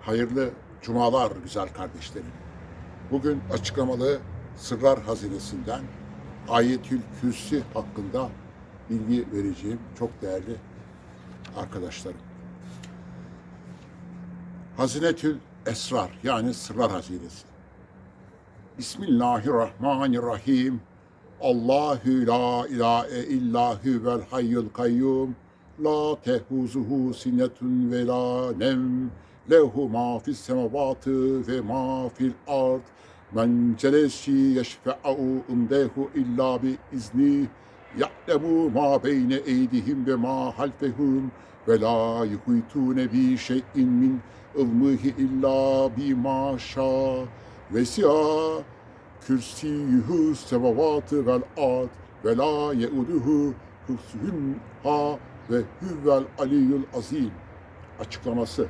Hayırlı cumalar güzel kardeşlerim. Bugün açıklamalı Sırlar Hazinesi'nden Ayetül Kürsi hakkında bilgi vereceğim çok değerli arkadaşlarım. Hazinetül Esrar yani Sırlar Hazinesi. Bismillahirrahmanirrahim. Allahü la ilahe illahü vel hayyul kayyum. La tehuzuhu sinetun ve la nem. Lehu ma fis semavatı ve ma fil ard. Men celesi yeşfe'u indehu illa bi izni. Ya'lemu ma beyne eydihim ve ma halfehum. Ve la yuhitune bi şeyin min ilmihi illa bima şa. Vesi'a kürsiyühü sevavatı vel ard ve la yeuduhu hıfzühünha ve hüvvel aliyyül azim. Açıklaması.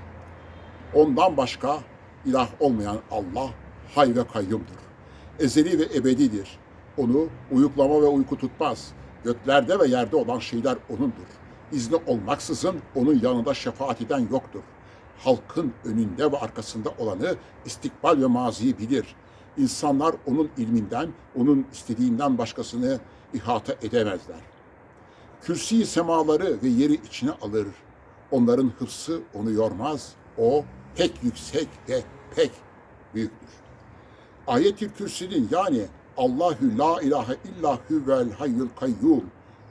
Ondan başka ilah olmayan Allah hay ve kayyumdur. Ezeli ve ebedidir. Onu uyuklama ve uyku tutmaz. Göklerde ve yerde olan şeyler O'nundur. İzni olmaksızın O'nun yanında şefaat eden yoktur. Halkın önünde ve arkasında olanı istikbal ve maziyi bilir. İnsanlar O'nun ilminden, O'nun istediğinden başkasını ihata edemezler. Kürsi semaları ve yeri içine alır. Onların hıfsı onu yormaz. O pek yüksek ve pek büyüktür. Ayet-i Kürsi'nin yani Allahü la ilahe illa huvel hayyul kayyum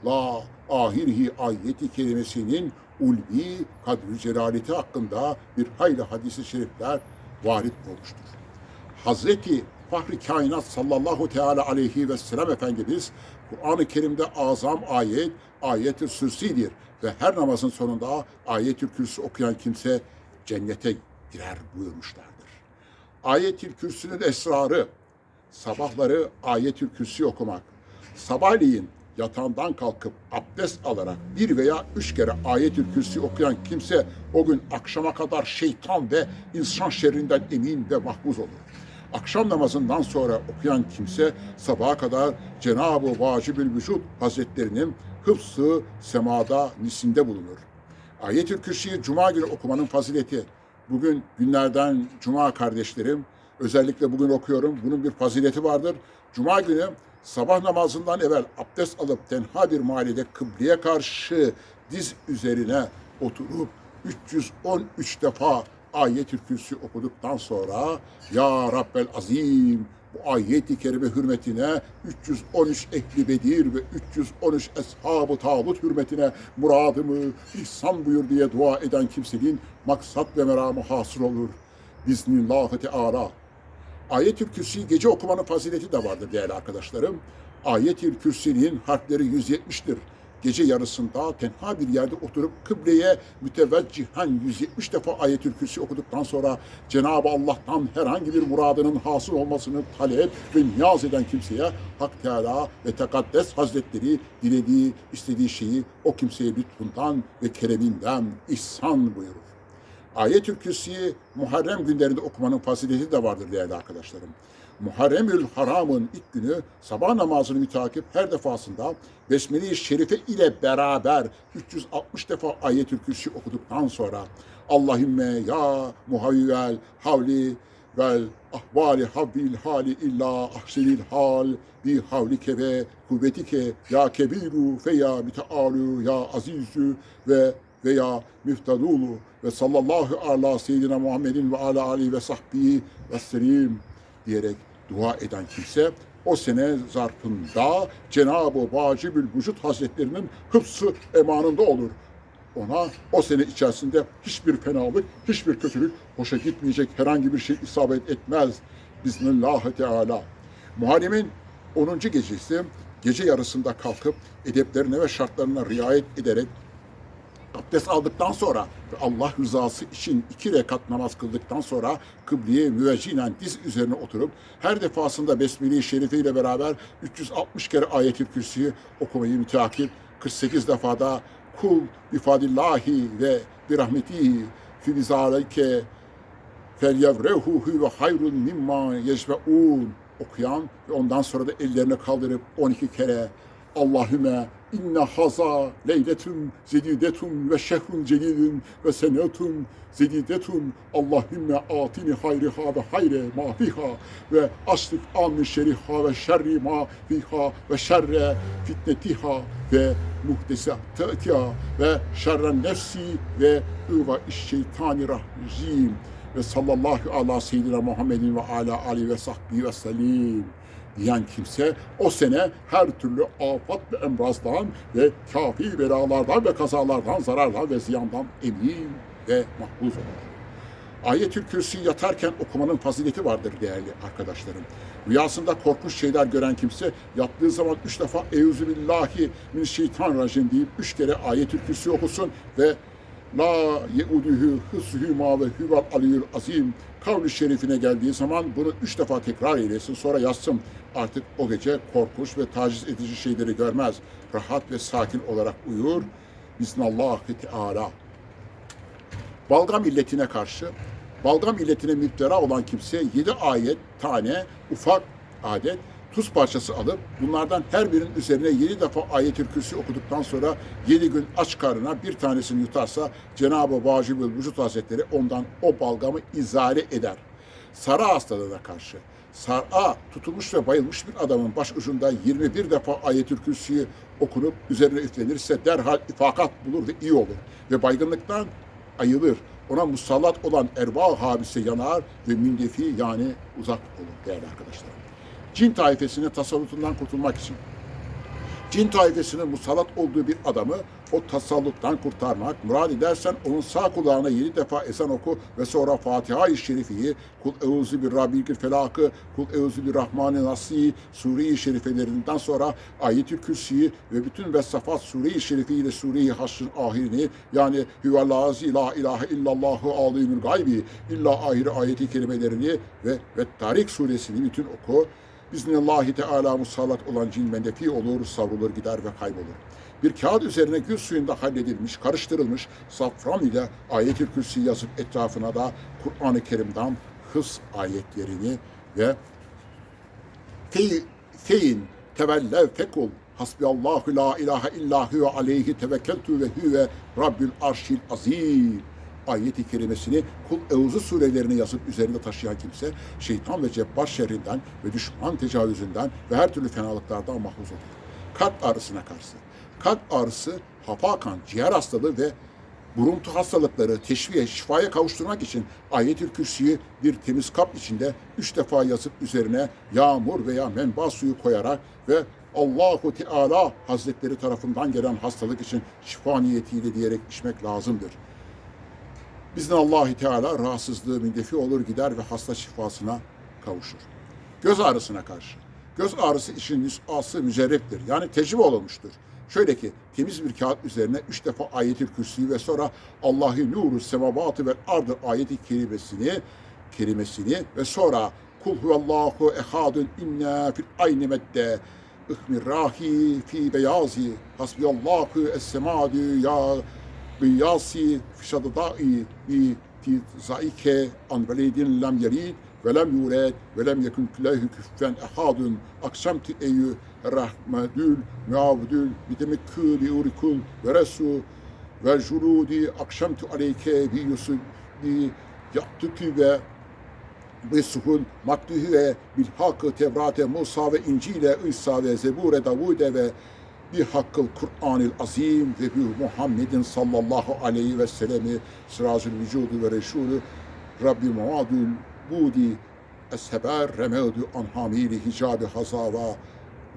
la ahirhi ayeti kelimesinin ulvi kadri celaleti hakkında bir hayli hadisi şerifler varit olmuştur. Hazreti Fahri Kainat sallallahu teala aleyhi ve sellem Efendimiz Kur'an-ı Kerim'de azam ayet ayet-i sürsidir ve her namazın sonunda ayet-i kürsü okuyan kimse cennete girer buyurmuşlardır. Ayet-i kürsünün esrarı sabahları ayet-i kürsü okumak, sabahleyin yatağından kalkıp abdest alarak bir veya üç kere ayet-ül kürsi okuyan kimse o gün akşama kadar şeytan ve insan şerrinden emin ve mahfuz olur. Akşam namazından sonra okuyan kimse sabaha kadar Cenab-ı Vacibül Vücud Hazretlerinin hıfsı semada nisinde bulunur. Ayet-ül Kürsi'yi Cuma günü okumanın fazileti. Bugün günlerden Cuma kardeşlerim, özellikle bugün okuyorum. Bunun bir fazileti vardır. Cuma günü sabah namazından evvel abdest alıp tenha bir mahallede kıbleye karşı diz üzerine oturup 313 defa ayet-i kürsi okuduktan sonra Ya Rabbel Azim bu ayet-i kerime hürmetine 313 ehli bedir ve 313 eshab-ı tabut hürmetine muradımı ihsan buyur diye dua eden kimsenin maksat ve meramı hasıl olur. Bismillah Teala. Ayet-ül Kürsi gece okumanın fazileti de vardır değerli arkadaşlarım. Ayet-ül Kürsi'nin harfleri 170'tir. Gece yarısında tenha bir yerde oturup kıbleye müteveccihen 170 defa Ayetül Kürsi okuduktan sonra Cenab-ı Allah'tan herhangi bir muradının hasıl olmasını talep ve niyaz eden kimseye Hak Teala ve Tekaddes Hazretleri dilediği, istediği şeyi o kimseye lütfundan ve kereminden ihsan buyurur. Ayetül Kürsi'yi Muharrem günlerinde okumanın fazileti de vardır değerli arkadaşlarım. Muharremül Haram'ın ilk günü sabah namazını mütakip her defasında Besmele-i Şerife ile beraber 360 defa Ayetül Kürsi okuduktan sonra Allahümme ya muhavvivel havli vel ahvali havbil hali illa ahsenil hal bi havlike ve kuvvetike ya kebiru fe ya mütealu ya azizü ve veya müftadulu ve sallallahu ala seyyidina Muhammedin ve ala alihi ve sahbihi ve selim diyerek dua eden kimse o sene zarfında Cenab-ı Vacibül Vücut Hazretlerinin hıfsı emanında olur. Ona o sene içerisinde hiçbir fenalık, hiçbir kötülük hoşa gitmeyecek herhangi bir şey isabet etmez. Bismillah Teala. Muharrem'in 10. gecesi gece yarısında kalkıp edeplerine ve şartlarına riayet ederek abdest aldıktan sonra ve Allah rızası için iki rekat namaz kıldıktan sonra kıbleye müveccinen diz üzerine oturup her defasında Besmele-i Şerife ile beraber 360 kere ayet-i kürsüyü okumayı müteakip 48 defada kul bifadillahi ve bir rahmetihi fi bizalike felyevrehuhu ve hayrun mimma yecmeun okuyan ve ondan sonra da ellerini kaldırıp 12 kere Allahümme inne haza leyletun zedidetun ve şehrun celilun ve senetun zedidetun. Allahümme atini hayriha ve hayre ma fiha ve aslif an şeriha ve şerri ma fiha ve şerre fitnetiha ve muhtesatiha ve şerren nefsi ve üva şeytani racim. Ve sallallahu ala seyyidina Muhammedin ve ala ali ve sahbihi ve selim diyen kimse o sene her türlü afat ve emrazdan ve kafi belalardan ve kazalardan, zarardan ve ziyandan emin ve mahfuz olur. Ayetül Kürsi yatarken okumanın fazileti vardır değerli arkadaşlarım. Rüyasında korkunç şeyler gören kimse yattığı zaman üç defa Eûzü billahi mineşşeytanirracim deyip üç kere Ayetül Kürsi okusun ve La yeuduhu hıssuhu ma ve huvel aliyyul azim kavli şerifine geldiği zaman bunu üç defa tekrar eylesin sonra yazsın. Artık o gece korkunç ve taciz edici şeyleri görmez. Rahat ve sakin olarak uyur. Bismillahü Teala. Balgam milletine karşı, balgam milletine müptera olan kimse yedi ayet tane ufak adet tuz parçası alıp bunlardan her birinin üzerine yedi defa ayetül kürsi okuduktan sonra yedi gün aç karnına bir tanesini yutarsa Cenab-ı Vacibül Vücut Hazretleri ondan o balgamı izale eder. Sara hastalığına karşı sar'a tutulmuş ve bayılmış bir adamın baş ucunda 21 defa ayetül kürsüyü okunup üzerine üflenirse derhal ifakat bulur ve iyi olur. Ve baygınlıktan ayılır. Ona musallat olan erva habise yanar ve mündefi yani uzak olur değerli arkadaşlar. Cin taifesinin tasallutundan kurtulmak için cin taifesinin musallat olduğu bir adamı o tasalluttan kurtarmak, murad edersen onun sağ kulağına yedi defa ezan oku ve sonra Fatiha-i Şerifi'yi, Kul Euzu bir Rabbil Felakı, Kul Euzu bir Rahmanı Nasi, Sure-i Şerifelerinden sonra Ayetül Kürsi'yi ve bütün Vessafat Sure-i Şerifi ile Sure-i Haşr'ın ahirini yani Hüvellazi la ilahe illallahu alimül gaybi illa ahiri ayeti kelimelerini ve ve Tarik suresini bütün oku. Bismillahi Teala musallat olan cin mendefi olur, savrulur gider ve kaybolur. Bir kağıt üzerine gül suyunda halledilmiş, karıştırılmış safran ile ayet-i kürsi yazıp etrafına da Kur'an-ı Kerim'den hıs ayetlerini ve Fe- fein tevellev fekul hasbiyallahu la ilahe illa huve aleyhi tevekkeltu ve huve rabbül arşil azim ayeti kerimesini kul euzu surelerini yazıp üzerinde taşıyan kimse şeytan ve cebbar şerrinden ve düşman tecavüzünden ve her türlü fenalıklardan mahfuz olur. Kalp ağrısına karşı. Kalp ağrısı, hafakan, ciğer hastalığı ve buruntu hastalıkları teşviye, şifaya kavuşturmak için ayetül kürsüyü bir temiz kap içinde üç defa yazıp üzerine yağmur veya menba suyu koyarak ve Allahu Teala Hazretleri tarafından gelen hastalık için şifa niyetiyle diyerek içmek lazımdır. Bismillahi Teala rahatsızlığı mindefi olur gider ve hasta şifasına kavuşur. Göz ağrısına karşı. Göz ağrısı için nüshası mücerreptir. Yani tecrübe olunmuştur. Şöyle ki temiz bir kağıt üzerine üç defa ayetül kürsüyü ve sonra Allahi nuru semavatı ve ardı ayeti kelimesini kelimesini ve sonra kul huvallahu ehadun inna fil ayni medde ihmirrahi fi beyazi hasbiyallahu es-semadu ya bi tizaike an velidin lem yerid ve lem yured ve lem yekun lehu küffen ehadun. Aksamti eyyü rahmetül muavdül bidemekkü bi urikul ve resu ve jurudi akşamtu aleyke bi yusuf bi yaptıkü ve suhul maktuhu ve bil hakkı Tevrat'e Musa ve İncil'e İsa ve Zebur'e Davud'e ve bir hakkıl Kur'an-ı Azim ve bir Muhammedin sallallahu aleyhi ve sellemi sırazül vücudu ve reşulü Rabbi muadül budi esheber remedu an hamili hicabi hazava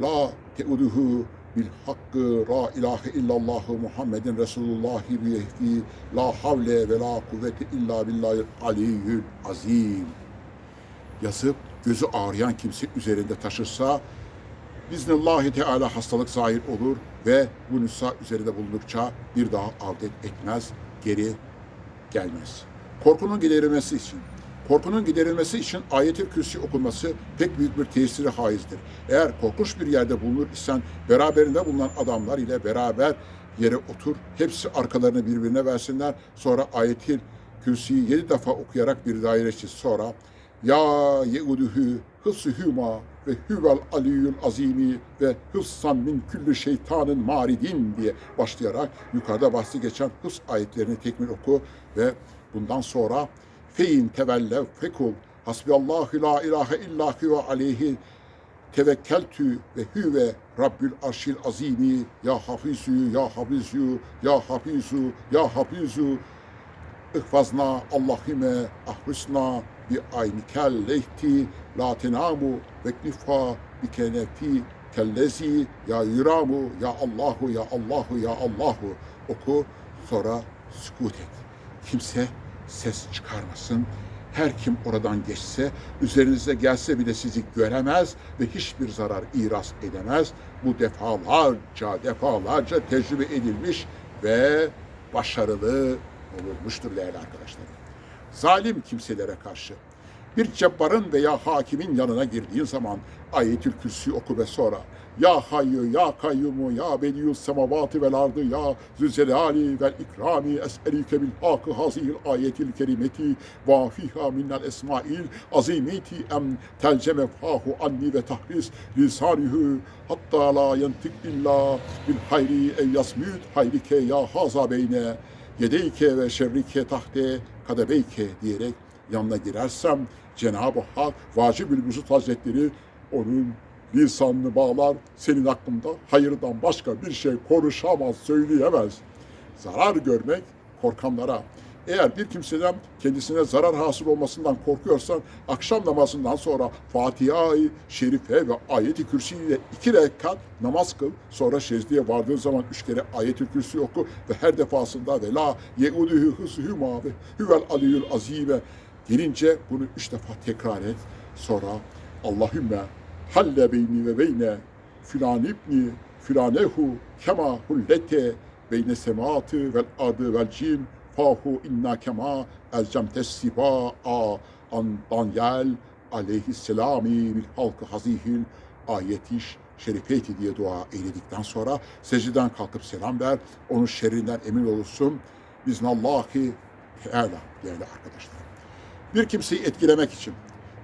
la teuduhu bil hakkı la ilahe illallah Muhammedin Resulullah biyehdi. La havle ve la kuvvete illa billahi aliyyül azim yazıp gözü ağrıyan kimse üzerinde taşırsa Bismillahi Teala hastalık zahir olur ve bu nüsa üzerinde bulundukça bir daha adet etmez, geri gelmez. Korkunun giderilmesi için Korkunun giderilmesi için ayet-i kürsi okunması pek büyük bir tesiri haizdir. Eğer korkunç bir yerde bulunur isen beraberinde bulunan adamlar ile beraber yere otur, hepsi arkalarını birbirine versinler. Sonra ayet-i kürsüyü yedi defa okuyarak bir daire çiz. Sonra ya yeuduhu hıssuhuma ve huvel aliyyül azimi ve hıfsan min küllü şeytanın maridin diye başlayarak yukarıda bahsi geçen hıfz ayetlerini tekmil oku ve bundan sonra fein tevellev fekul hasbiyallahu la ilahe illa huve aleyhi tevekkeltü ve huve Rabbül arşil azimi ya hafizu ya hafizu ya hafizu ya hafizu ihfazna Allahümme ahrisna bi aynikel lehti la tenamu ve knifa bi kenefi kellezi ya yuramu ya Allahu ya Allahu ya Allahu oku sonra sükut et. Kimse ses çıkarmasın. Her kim oradan geçse, üzerinize gelse bile sizi göremez ve hiçbir zarar iras edemez. Bu defalarca, defalarca tecrübe edilmiş ve başarılı olunmuştur değerli arkadaşlar. Zalim kimselere karşı. Bir cebbarın veya hakimin yanına girdiğin zaman ayetül kürsü oku ve sonra ya hayyu ya kayyumu ya bediyus semavati vel ardı ya zülcelali vel ikrami es'elike bil hakkı hazihil ayetil kerimeti ve fiha minnel esmail azimeti em telceme fahu anni ve tahris lisanihu hatta la yentik illa bil hayri ev yasmüt hayrike ya haza beyne yedeyke ve şerrike tahte kadebeyke diyerek yanına girersem Cenab-ı Hak Vacib-ül Vücut Hazretleri onun lisanını bağlar, senin hakkında hayırdan başka bir şey konuşamaz, söyleyemez. Zarar görmek korkanlara. Eğer bir kimseden kendisine zarar hasıl olmasından korkuyorsan akşam namazından sonra Fatiha-i Şerife ve Ayet-i Kürsi ile iki rekat namaz kıl. Sonra secdeye vardığın zaman üç kere Ayet-i Kürsi oku ve her defasında ve la ye'uduhu hüsühüma ve huvel aliyyül azime gelince bunu üç defa tekrar et. Sonra Allahümme halle beyni ve beyne filan ibni filanehu kema hullete beyne semaatı vel adı vel cin fahu inna kema elcemtes siba a an Danyal aleyhisselami bil halkı hazihil ayetiş şerifeti diye dua eyledikten sonra secdeden kalkıp selam ver. Onun şerrinden emin olursun. Biznallahi Teala değerli arkadaşlar. Bir kimseyi etkilemek için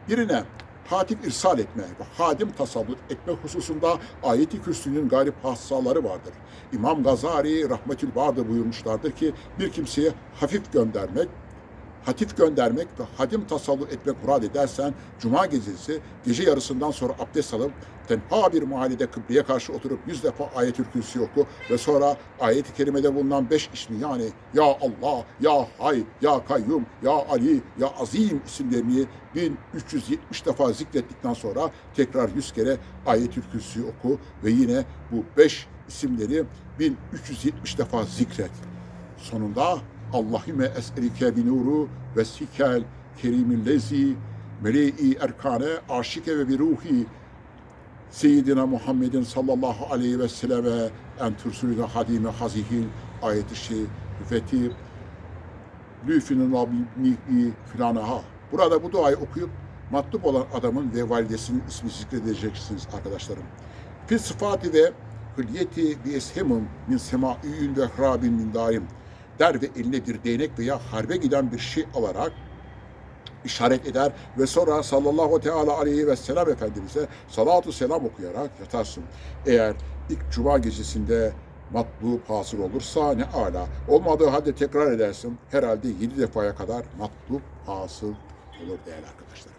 birine hatip irsal etme ve hadim tasallut etme hususunda ayeti kürsünün garip hassaları vardır. İmam Gazali rahmetül vardı buyurmuşlardır ki bir kimseye hafif göndermek, hatif göndermek ve hadim tasallut etmek murad edersen cuma gecesi gece yarısından sonra abdest alıp tenha bir mahallede kıbleye karşı oturup yüz defa ayetül kürsi oku ve sonra ayet-i kerimede bulunan beş ismi yani Ya Allah, Ya Hay, Ya Kayyum, Ya Ali, Ya Azim isimlerini 1370 defa zikrettikten sonra tekrar yüz kere ayetül kürsi oku ve yine bu beş isimleri 1370 defa zikret. Sonunda Allahümme es'elike bi nuru ve sikel kerimil lezi mele'i erkane aşike ve bir ruhi Seyyidina Muhammedin sallallahu aleyhi ve selleme en türsülüne hadime hazihil ayeti şerifeti lüfünün abibni filanaha. Burada bu duayı okuyup matlup olan adamın ve validesinin ismini zikredeceksiniz arkadaşlarım. Fi sıfatı ve hülyeti bi eshemum min semaiyyün ve hrabin min daim der ve eline bir değnek veya harbe giden bir şey alarak işaret eder ve sonra sallallahu teala aleyhi ve sellem Efendimiz'e salatu selam okuyarak yatarsın. Eğer ilk cuma gecesinde matlub hasıl olursa ne ala. Olmadığı halde tekrar edersin. Herhalde yedi defaya kadar matlub hasıl olur değerli arkadaşlar.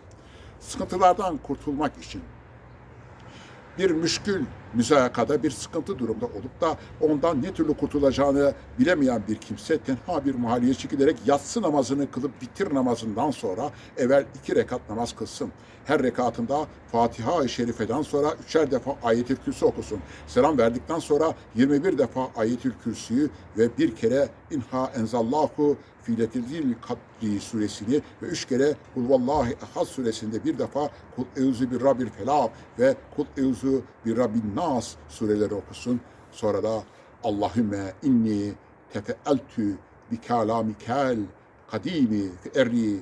Sıkıntılardan kurtulmak için bir müşkül müzakada bir sıkıntı durumda olup da ondan ne türlü kurtulacağını bilemeyen bir kimse tenha bir mahalleye çekilerek yatsı namazını kılıp bitir namazından sonra evvel iki rekat namaz kılsın. Her rekatında Fatiha-i Şerife'den sonra üçer defa ayet-i kürsü okusun. Selam verdikten sonra 21 defa ayet-i kürsüyü ve bir kere İnha enzallahu filetil kadri suresini ve üç kere Kul vallahi ehad suresinde bir defa Kul euzu bir rabbil felak ve Kul euzu bir rabbin nas sureleri okusun. Sonra da Allahümme inni tefeeltü bi kalamikel kadimi fi erri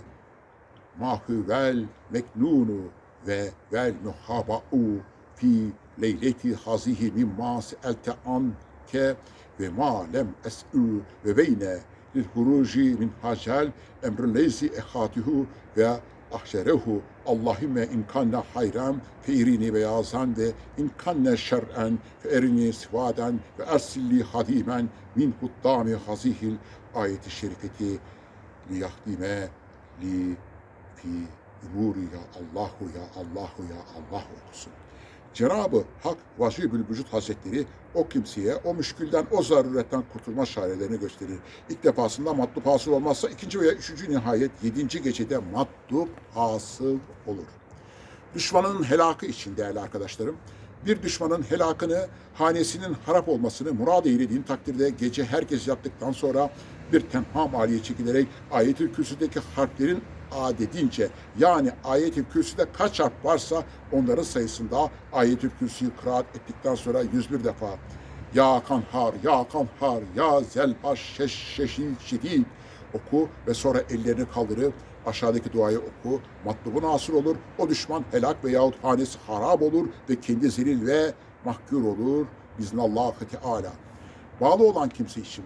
mahuvel meknunu ve vel muhaba'u fi leyleti hazihi mimma se'elte anke ve ma lem es'u ve beyne lil huruci min hacel emrün leysi ehatihu ve ahşerehu Allahümme in kanne hayran fe irini beyazan ve in kanne şer'en fe erini sivaden ve ersilli hadimen min huddami hazihil ayeti şerifeti liyahdime li fi umuri ya Allahu ya Allahu ya Allah okusun. Cenab-ı Hak Vacibül Vücut Hazretleri o kimseye o müşkülden, o zaruretten kurtulma çarelerini gösterir. İlk defasında matlup hasıl olmazsa ikinci veya üçüncü nihayet yedinci gecede matlup hasıl olur. Düşmanın helakı için değerli arkadaşlarım, bir düşmanın helakını, hanesinin harap olmasını murad eylediğin takdirde gece herkes yattıktan sonra bir tenha maliye çekilerek ayet-i kürsüdeki harflerin adedince yani ayet-i kürsüde kaç harf varsa onların sayısında ayet-i kürsüyü kıraat ettikten sonra 101 defa Ya kanhar, ya kanhar, ya zelbaş şeş şeşin şedid oku ve sonra ellerini kaldırıp aşağıdaki duayı oku. Matlubun hasıl olur. O düşman helak veyahut hanesi harap olur ve kendi zelil ve mahkûr olur. Biznallahü Teala. Bağlı olan kimse için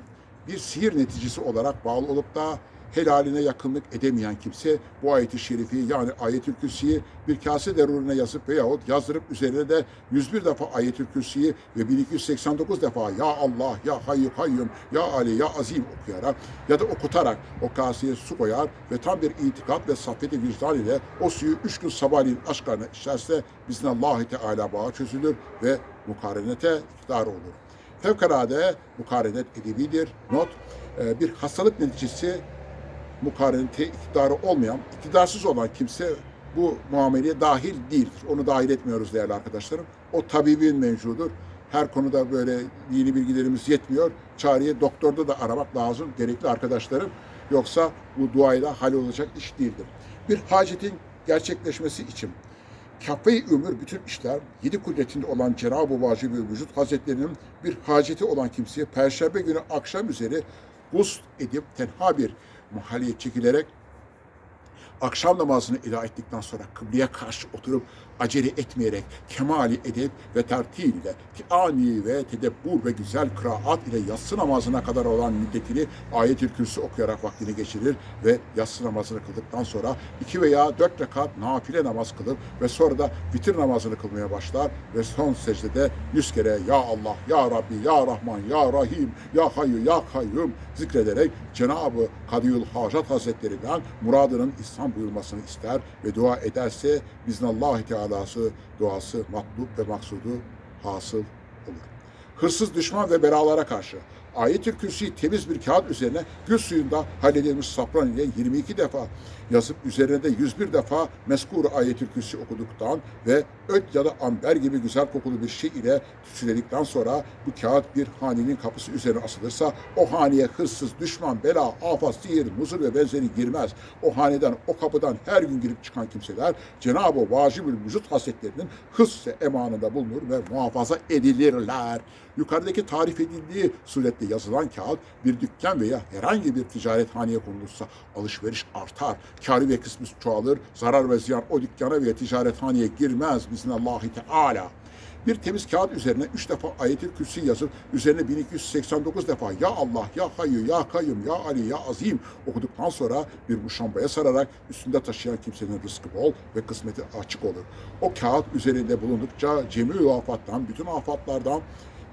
bir sihir neticesi olarak bağlı olup da helaline yakınlık edemeyen kimse bu ayeti şerifi yani ayetül kürsüyü bir kase derurine yazıp veyahut yazdırıp üzerine de 101 defa ayetül kürsüyü ve 1289 defa ya Allah, ya Hayyu Kayyum, ya Ali, ya Azim okuyarak ya da okutarak o kaseye su koyar ve tam bir itikat ve saffeti vicdan ile o suyu üç gün sabahleyin aşklarına içerse biznallahü teala bağı çözülür ve mukarenete iktidar olur. Fevkalade mukarenet edebilir. Not, e, bir hastalık neticesi mukarenete iktidarı olmayan, iktidarsız olan kimse bu muameleye dahil değildir. Onu dahil etmiyoruz değerli arkadaşlarım. O tabibin mevcudur. Her konuda böyle dini bilgilerimiz yetmiyor. Çareyi doktorda da aramak lazım gerekli arkadaşlarım. Yoksa bu duayla hallolacak iş değildir. Bir hacetin gerçekleşmesi için Kafe-i ömür bütün işler yedi kudretinde olan Cenab-ı Vacib-i Vücut Hazretlerinin bir haceti olan kimseye Perşembe günü akşam üzeri gusl edip tenha bir mahalleye çekilerek akşam namazını eda ettikten sonra kıbleye karşı oturup acele etmeyerek kemali edep ve tertil ile ani ve tedebbur ve güzel kıraat ile yatsı namazına kadar olan müddetini ayet-i kürsü okuyarak vaktini geçirir ve yatsı namazını kıldıktan sonra iki veya dört rekat nafile namaz kılıp ve sonra da vitir namazını kılmaya başlar ve son secdede yüz kere Ya Allah, Ya Rabbi, Ya Rahman, Ya Rahim, Ya Hayyu, Ya Kayyum zikrederek Cenab-ı Kadiyul Hacat Hazretlerinden muradının İslam buyurmasını ister ve dua ederse biznallahü tealası duası matlub ve maksudu hasıl olur. Hırsız düşman ve belalara karşı Ayet-i Kürsi'yi temiz bir kağıt üzerine gül suyunda halledilmiş safran ile 22 defa yazıp üzerine de 101 defa meskur Ayet-i Kürsi okuduktan ve öt ya da amber gibi güzel kokulu bir şey ile tütsüledikten sonra bu kağıt bir hanenin kapısı üzerine asılırsa o haneye hırsız, düşman, bela, afat, sihir, muzur ve benzeri girmez. O haneden, o kapıdan her gün girip çıkan kimseler Cenab-ı Vacibül Vücut Hazretlerinin ve emanında bulunur ve muhafaza edilirler. Yukarıdaki tarif edildiği surette yazılan kağıt bir dükkan veya herhangi bir ticaret haneye konulursa alışveriş artar, kârı ve kısmı çoğalır, zarar ve ziyan o dükkana veya ticaret haneye girmez biznallahü teala. Bir temiz kağıt üzerine üç defa ayet-i kürsi yazıp üzerine 1289 defa Ya Allah, Ya Hayyu, Ya Kayyum, Ya Ali, Ya Azim okuduktan sonra bir muşambaya sararak üstünde taşıyan kimsenin rızkı bol ve kısmeti açık olur. O kağıt üzerinde bulundukça cemil afattan, bütün afatlardan,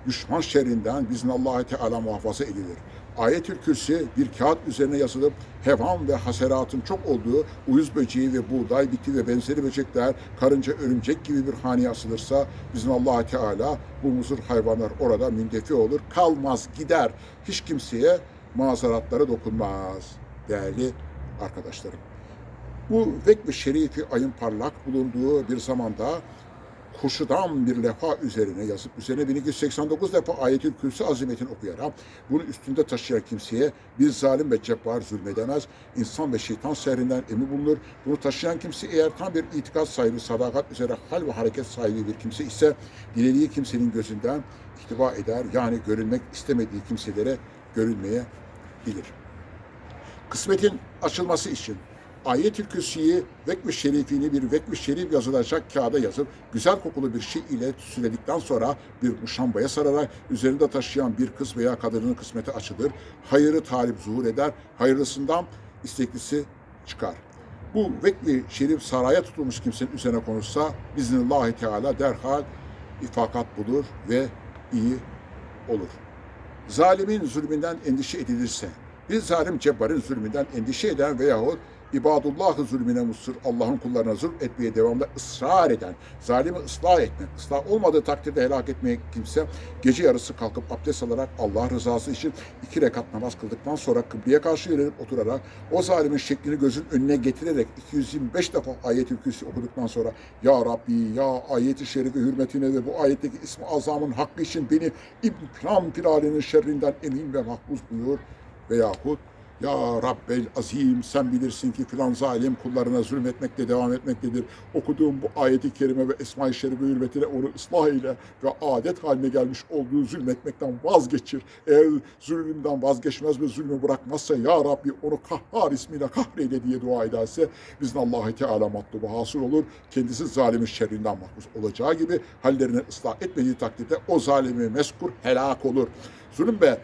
düşman şerrinden biznallahü teala muhafaza edilir. Ayetül Kürsi bir kağıt üzerine yazılıp hevan ve haseratın çok olduğu uyuz böceği ve buğday, biti ve benzeri böcekler, karınca, örümcek gibi bir haneye asılırsa biznallahü teala bu muzur hayvanlar orada mündefi olur, kalmaz, gider. Hiç kimseye mazaratları dokunmaz. Değerli arkadaşlarım. Bu vekb-i şerifi ayın parlak bulunduğu bir zamanda kurşudan bir levha üzerine yazıp üzerine 1289 defa ayetül kürsü azimetini okuyarak bunu üstünde taşıyan kimseye bir zalim ve cebbar zulmedemez. İnsan ve şeytan sehrinden emin bulunur. Bunu taşıyan kimse eğer tam bir itikat sahibi, sadakat üzere hal ve hareket sahibi bir kimse ise dilediği kimsenin gözünden ihtiva eder. Yani görünmek istemediği kimselere görünmeye bilir. Kısmetin açılması için Ayet-i Kürsi'yi vekm-i şerifini bir vekm-i şerif yazılacak kağıda yazıp güzel kokulu bir şey ile süsledikten sonra bir muşambaya sararak üzerinde taşıyan bir kız veya kadının kısmeti açılır. Hayırı talip zuhur eder. Hayırlısından isteklisi çıkar. bu vekli şerif saraya tutulmuş kimsenin üzerine konuşsa biznillahü teala derhal ifakat bulur ve iyi olur. Zalimin zulmünden endişe edilirse, bir zalim cebbarın zulmünden endişe eden veyahut ibadullahı zulmüne musur, Allah'ın kullarına zulm etmeye devamlı ısrar eden, zalimi ıslah etmek, ıslah olmadığı takdirde helak etmeye kimse gece yarısı kalkıp abdest alarak Allah rızası için iki rekat namaz kıldıktan sonra kıbleye karşı yönelip oturarak o zalimin şeklini gözün önüne getirerek 225 defa ayet-i kürsi okuduktan sonra Ya Rabbi ya ayet-i şerifi hürmetine ve bu ayetteki ismi azamın hakkı için beni İbn filalinin şerrinden emin ve mahfuz buyur. Veyahut ya Rabbel Azim sen bilirsin ki filan zalim kullarına zulmetmekle devam etmektedir. Okuduğum bu ayeti kerime ve Esma-i Şerife hürmetine onu ıslah eyle ve adet haline gelmiş olduğu zulmetmekten vazgeçir. Eğer zulmünden vazgeçmez ve zulmü bırakmazsa Ya Rabbi onu kahhar ismiyle kahreyle diye dua ederse bizden Allah-u Teala matlubu hasıl olur. Kendisi zalimin şerrinden mahfuz olacağı gibi hallerini ıslah etmediği takdirde o zalimi meskur helak olur. Zulüm ve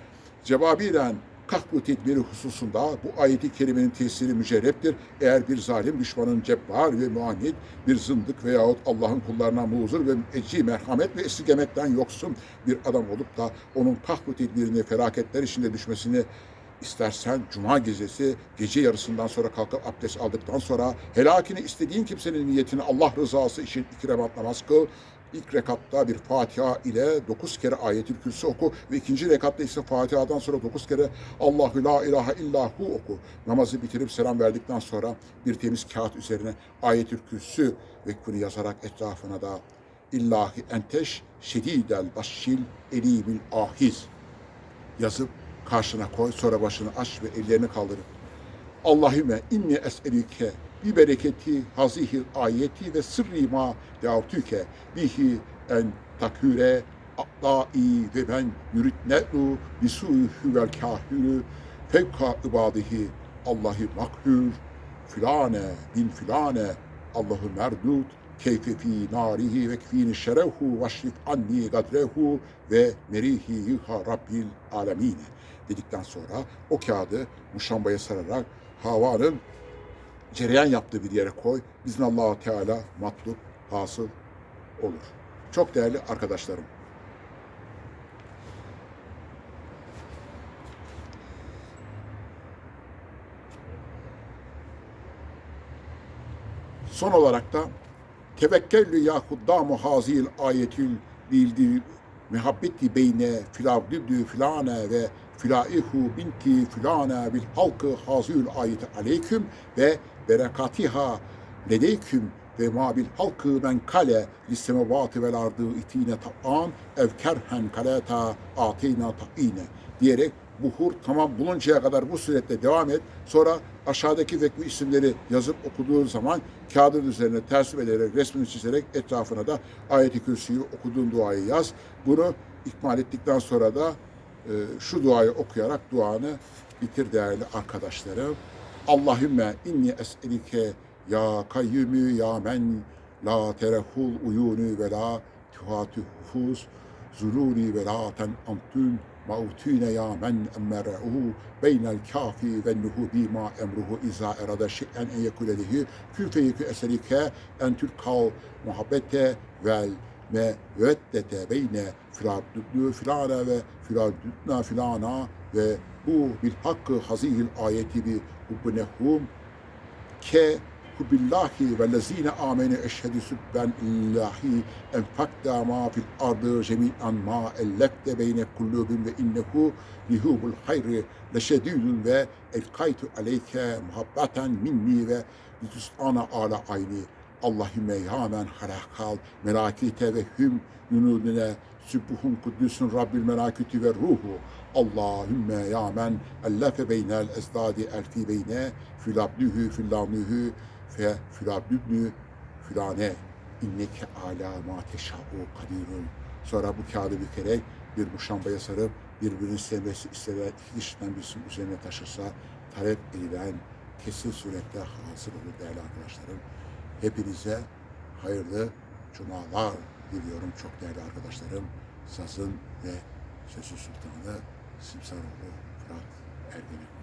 cevabiyle kahru tedbiri hususunda bu ayeti kerimenin tesiri mücerreptir. Eğer bir zalim düşmanın cebbar ve muanid, bir zındık veyahut Allah'ın kullarına muzur ve eci merhamet ve esirgemekten yoksun bir adam olup da onun kahru tedbirini felaketler içinde düşmesini istersen cuma gecesi gece yarısından sonra kalkıp abdest aldıktan sonra helakini istediğin kimsenin niyetini Allah rızası için iki rekat namaz kıl. İlk rekatta bir Fatiha ile dokuz kere ayetül kürsü oku ve ikinci rekatta ise Fatiha'dan sonra dokuz kere Allahu la ilahe illahu oku. Namazı bitirip selam verdikten sonra bir temiz kağıt üzerine ayetül kürsü ve yazarak etrafına da İllahi enteş şedidel başşil elimil ahiz yazıp karşına koy sonra başını aç ve ellerini kaldırıp Allahümme inni es'elike bi bereketi hazihil ayeti ve sırrı ma deavtüke bihi en taküre a'dai ve ben yuritne'u bisu'hü vel kahürü fevka ibadihi Allahi makhür filane bin filane Allahu merdut keyfe fi narihi ve kfini şerevhu vaşrif anni gadrehu ve merihi yuha rabbil alemine dedikten sonra o kağıdı muşambaya sararak havanın cereyan yaptığı bir yere koy. Bizim allah Teala matlub hasıl olur. Çok değerli arkadaşlarım. Son olarak da tevekkellü ya huddamu hazil ayetil bildi muhabbeti beyne filavdüdü filane ve filaihu binti filane bil halkı hazül ayeti aleyküm ve berekatiha ledeyküm ve ma bil halkı men kale lissemevati vel ardı itine ta'an ev kerhen kaleta ateyna ta'ine diyerek buhur tamam buluncaya kadar bu surette devam et. Sonra aşağıdaki vekbi isimleri yazıp okuduğun zaman kağıdın üzerine tersip ederek, resmini çizerek etrafına da ayet-i kürsüyü okuduğun duayı yaz. Bunu ikmal ettikten sonra da şu duayı okuyarak duanı bitir değerli arkadaşlarım. Allahümme inni es'elike ya kayyümü ya men la terehul uyunu ve la tuhatühufuz zuluri ve la ten amtün mautine ya men emmerehu beynel kafi ve nuhu bima emruhu iza erada şeyen en yekule lihi kün feyekü eserike en tülkav muhabbete vel meveddete beyne filane ve filadüdna filana ve bu bil hakkı hazihil ayeti bi hubbunehum ke hubbillahi ve lezine amene eşhedü sübben illahi enfakta ma fil ardı cemi'an ma ellette beyne kullubin ve innehu lihubul hayri leşedidun ve elkaytu aleyke muhabbaten minni ve litus'ana ala ayni Allahümme ya men halakal melakite ve hüm yunudine sübbuhun kuddüsün Rabbil melakiti ve ruhu Allahümme ya men ellefe beynel ezdadi elfi beyne filabdühü fillamnühü fe filabdübnü filane inneke ala ma teşâ'u kadirun. Sonra bu kağıdı bükerek bir muşambaya sarıp birbirini sevmesi istenen iki kişiden birisinin üzerine taşırsa talep edilen kesin surette hasıl olur değerli arkadaşlarım. Hepinize hayırlı cumalar diliyorum çok değerli arkadaşlarım. Sazın ve Sözü Sultanı Simsaroğlu Fırat Ergen'e.